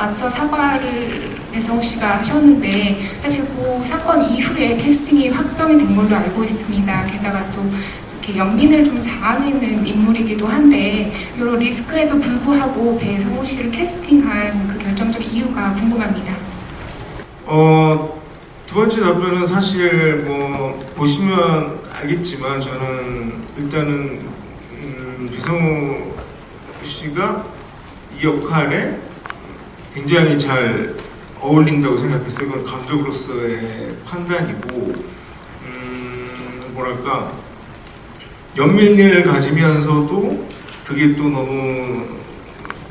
앞서 사과를 배성우 씨가 하셨는데 사실 그 사건 이후에 캐스팅이 확정이 된 걸로 알고 있습니다. 게다가 또 이렇게 연민을 좀 자아내는 인물이기도 한데 이런 리스크에도 불구하고 배성우 씨를 캐스팅한 그 결정적 이유가 궁금합니다. 어, 두 번째 답변은 사실 뭐 보시면 알겠지만 저는 일단은 음, 비성우 씨가 이 역할에 굉장히 잘 어울린다고 생각했어요. 이건 감독으로서의 판단이고 음, 뭐랄까 연민을 가지면서도 그게 또 너무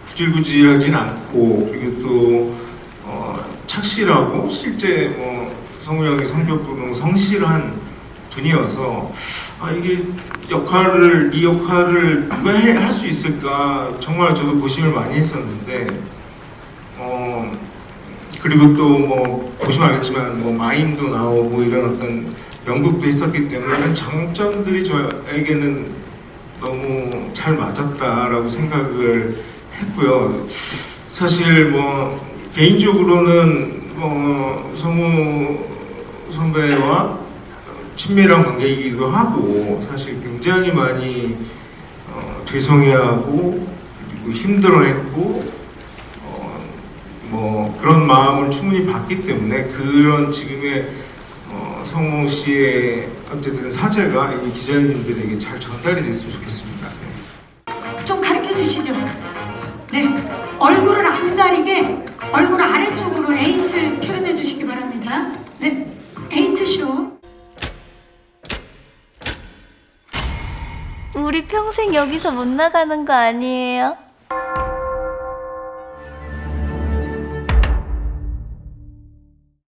구질구질하진 않고 그리고 또 어, 착실하고 실제 뭐 성우 형의 성격도 너무 성실한 분이어서 아 이게 역할을 이 역할을 누가 할 수 있을까 정말 저도 고심을 많이 했었는데 어 그리고 또 뭐 보시면 알겠지만 뭐 마임도 나오고 이런 어떤 연극도 했었기 때문에 이런 장점들이 저에게는 너무 잘 맞았다라고 생각을 했고요. 사실 뭐 개인적으로는 뭐 성우 선배와 친밀한 관계이기도 하고 사실 굉장히 많이 어, 죄송해하고 그리고 힘들어했고 어, 뭐 그런 마음을 충분히 봤기 때문에 그런 지금의 어, 성우 씨의 어쨌든 사죄가 이 기자님들에게 잘 전달이 됐으면 좋겠습니다. 네. 좀 가르쳐 주시죠. 네. 얼굴을 안 가리게 얼굴 아래쪽으로 에잇을 표현해 주시기 바랍니다. 네. 에이트 쇼. 우리 평생 여기서 못 나가는 거 아니에요?